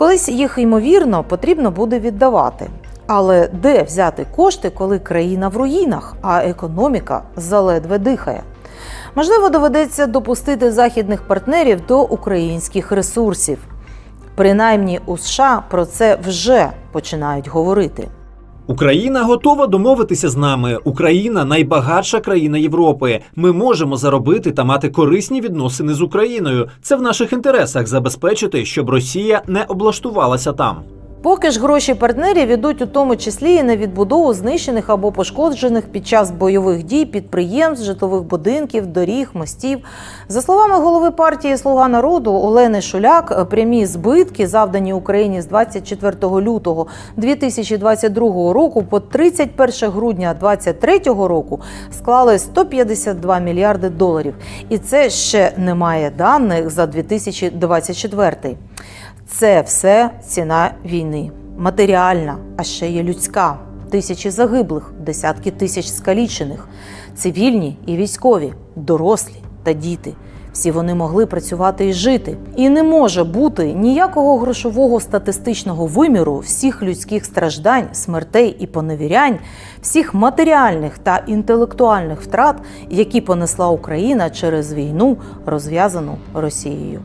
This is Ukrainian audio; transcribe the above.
Колись їх ймовірно потрібно буде віддавати. Але де взяти кошти, коли країна в руїнах, а економіка заледве дихає? Можливо, доведеться допустити західних партнерів до українських ресурсів. Принаймні у США про це вже починають говорити. Україна готова домовитися з нами. Україна найбагатша країна Європи. Ми можемо заробити та мати корисні відносини з Україною. Це в наших інтересах забезпечити, щоб Росія не облаштувалася там. Поки ж гроші партнерів ідуть у тому числі і на відбудову знищених або пошкоджених під час бойових дій підприємств, житлових будинків, доріг, мостів. За словами голови партії Слуга народу Олени Шуляк, прямі збитки, завдані Україні з 24 лютого 2022 року по 31 грудня 2023 року, склали 152 мільярди доларів. І це ще немає даних за 2024. Це все ціна війни. Матеріальна, а ще є людська. Тисячі загиблих, десятки тисяч скалічених, цивільні і військові, дорослі та діти. Всі вони могли працювати і жити. І не може бути ніякого грошового статистичного виміру всіх людських страждань, смертей і поневірянь, всіх матеріальних та інтелектуальних втрат, які понесла Україна через війну, розв'язану Росією.